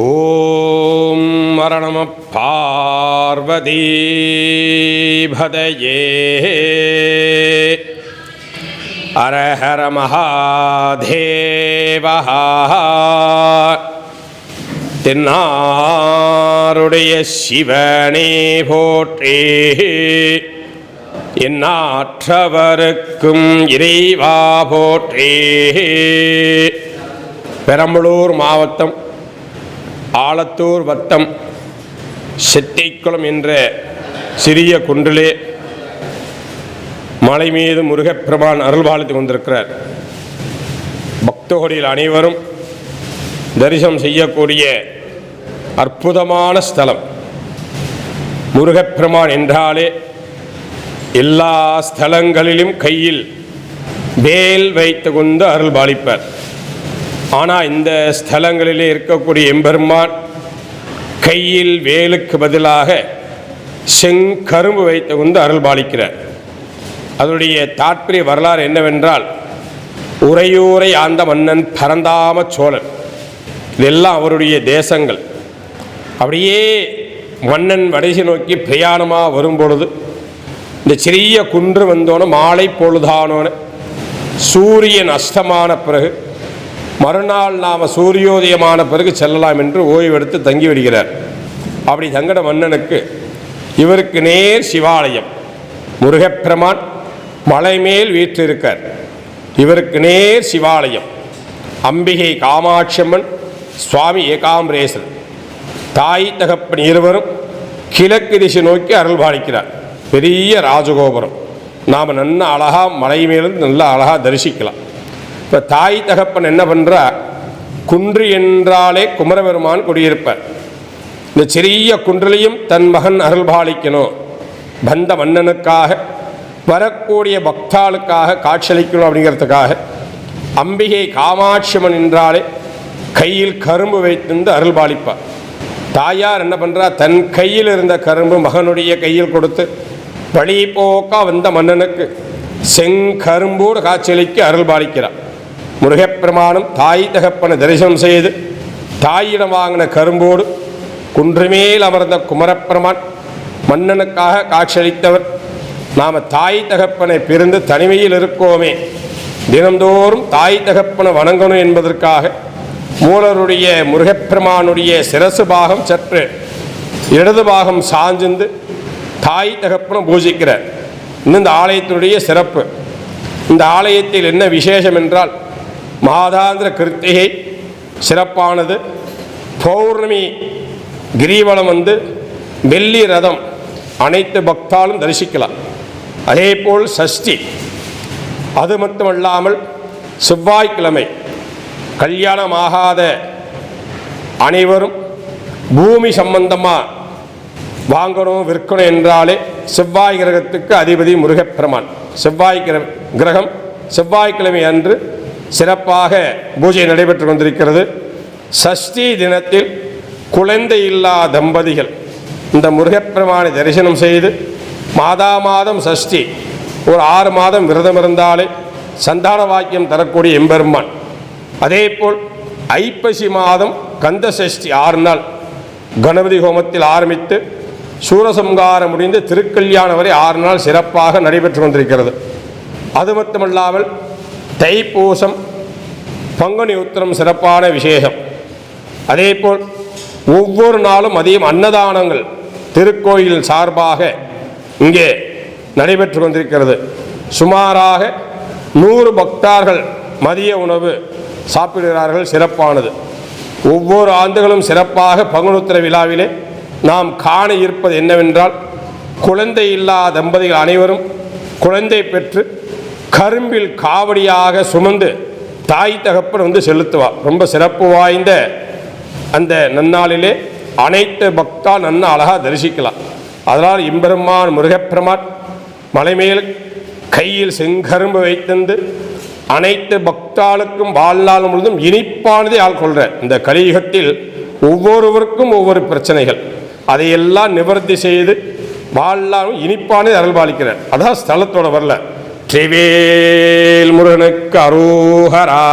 ஓம் மரணம பார்வதி பதையே அரஹர மகாதேவா தென்னாருடைய சிவனே போற்றே இந்நாற்றவருக்கும் இறைவா போற்றே। பெரம்பலூர் மாவட்டம் ஆலத்தூர் வட்டம் செட்டைக்குளம் என்ற சிறிய குன்றிலே மலை மீது முருகப்பெருமான் அருள்பாலித்து கொண்டிருக்கிறார். பக்தகோடியில் அனைவரும் தரிசனம் செய்யக்கூடிய அற்புதமான ஸ்தலம். முருகப்பெருமான் என்றாலே எல்லா ஸ்தலங்களிலும் கையில் வேல் வைத்து கொண்டு அருள்பாலிப்பார் ஆனால் இந்த ஸ்தலங்களிலே இருக்கக்கூடிய எம்பெருமான் கையில் வேலுக்கு பதிலாக செங்கரும்பு வைத்து கொண்டு அருள்பாலிக்கிறார் அதனுடைய தாற்பரிய வரலாறு என்னவென்றால் உறையூரை ஆண்ட மன்னன் பரந்தாம சோழன். இதெல்லாம் அவருடைய தேசங்கள். அப்படியே மன்னன் வடசி நோக்கி பிரயாணமாக வரும்பொழுது இந்த சிறிய குன்று வந்தோன்னு மாலை பொழுதானோன்னு சூரியன் அஸ்தமான பிறகு மறுநாள் நாம் சூரியோதயமான பிறகு செல்லலாம் என்று ஓய்வெடுத்து தங்கி விடுகிறார். அப்படி தங்கட மன்னனுக்கு இவருக்கு நேர் சிவாலயம். முருகப்பெருமான் மலை மேல் வீற்றிருக்கார். இவருக்கு நேர் சிவாலயம். அம்பிகை காமாட்சியம்மன் சுவாமி ஏகாம்பரேசன் தாய் தகப்பன் இருவரும் கிழக்கு திசை நோக்கி அருள் பாலிக்கிறார். பெரிய ராஜகோபுரம். நாம் நல்ல அழகா மலை மேலிருந்து நல்லா அழகாக தரிசிக்கலாம். இப்போ தாய் தகப்பன் என்ன பண்ணுறா குன்று என்றாலே குமரபெருமான் குடியிருப்பார். இந்த சிறிய குன்றிலையும் தன் மகன் அருள்பாலிக்கணும் வந்த மன்னனுக்காக வரக்கூடிய பக்தாளுக்காக காட்சியளிக்கணும் அப்படிங்கிறதுக்காக அம்பிகை காமாட்சியம்மன் என்றாலே கையில் கரும்பு வைத்திருந்து அருள்பாலிப்பார் தாயார் என்ன பண்ணுறா தன் கையில் இருந்த கரும்பு மகனுடைய கையில் கொடுத்து வழி போக்கா வந்த மன்னனுக்கு செங்கரும்போடு காட்சியளிக்க அருள்பாலிக்கிறார் முருகப்பெருமானும் தாய் தகப்பனை தரிசனம் செய்து தாயிடம் வாங்கின கரும்போடு குன்றுமேல் அமர்ந்த குமரப்பெருமான் மன்னனுக்காக காட்சியளித்தவர். நாம் தாய் தகப்பனை பிரிந்து தனிமையில் இருக்கோமே. தினந்தோறும் தாய் தகப்பனை வணங்கணும் என்பதற்காக மூலருடைய முருகப்பெருமானுடைய சிரசு பாகம் சற்று இடது பாகம் சாஞ்சிந்து தாய் தகப்பனை பூஜிக்கிறார். இன்னும் இந்த ஆலயத்தினுடைய சிறப்பு. இந்த ஆலயத்தில் என்ன விசேஷம் என்றால் மாதாந்திர கிருத்திகை சிறப்பானது. பௌர்ணமி கிரிவலம் வந்து வெள்ளி ரதம் அனைத்து பக்தாலும் தரிசிக்கலாம். அதேபோல் சஷ்டி. அது மட்டுமல்லாமல் செவ்வாய்க்கிழமை கல்யாணமாகாத அனைவரும் பூமி சம்பந்தமாக வாங்கணும் விற்கணும் என்றாலே செவ்வாய் கிரகத்துக்கு அதிபதி முருகப்பெருமான். செவ்வாய் கிர கிரகம் செவ்வாய்க்கிழமை அன்று சிறப்பாக பூஜை நடைபெற்று கொண்டிருக்கிறது. சஷ்டி தினத்தில் குழந்தை இல்லா தம்பதிகள் இந்த முருகப்பெருமானை தரிசனம் செய்து மாதா மாதம் சஷ்டி ஒரு ஆறு மாதம் விரதம் இருந்தாலே சந்தான வாக்கியம் தரக்கூடிய எம்பெருமான். அதேபோல் ஐப்பசி மாதம் கந்த சஷ்டி ஆறு நாள் கணபதி ஹோமத்தில் ஆரம்பித்து சூரசம்காரம் முடிந்து திருக்கல்யாணம் வரை ஆறு நாள் சிறப்பாக நடைபெற்று கொண்டிருக்கிறது. அது மட்டுமல்லாமல் தைப்பூசம் பங்குனி உத்திரம் சிறப்பான விசேஷம். அதேபோல் ஒவ்வொரு நாளும் அதிகம் அன்னதானங்கள் திருக்கோயில் சார்பாக இங்கே நடைபெற்று கொண்டிருக்கிறது சுமாராக நூறு பக்தார்கள் மதிய உணவு சாப்பிடுகிறார்கள் சிறப்பானது. ஒவ்வொரு ஆண்டுகளும் சிறப்பாக பங்குனுத்திர விழாவிலே நாம் காண இருப்பது என்னவென்றால் குழந்தை இல்லா தம்பதிகள் அனைவரும் குழந்தை பெற்று கரும்பில் காவடியாக சுமந்து தாய் தகப்பன் வந்து செலுத்துவார் ரொம்ப சிறப்பு வாய்ந்த அந்த நன்னாளிலே அனைத்து பக்தா நன்ன அழகாக தரிசிக்கலாம். அதனால் இம்பெருமான் முருகப்பெருமான் மலைமேல் கையில் செங்கரும்பு வைத்திருந்து அனைத்து பக்தாளுக்கும் வாழ்நாள் முழுதும் இனிப்பானதை ஆள் கொள்ற இந்த கலியுகத்தில் ஒவ்வொருவருக்கும் ஒவ்வொரு பிரச்சனைகள். அதையெல்லாம் நிவர்த்தி செய்து வாழ்நாளும் இனிப்பானதை அருள்பாலிக்கிறார். அதான் ஸ்தலத்தோட வரல திரிவேல் முருகனுக்கு அரோகரா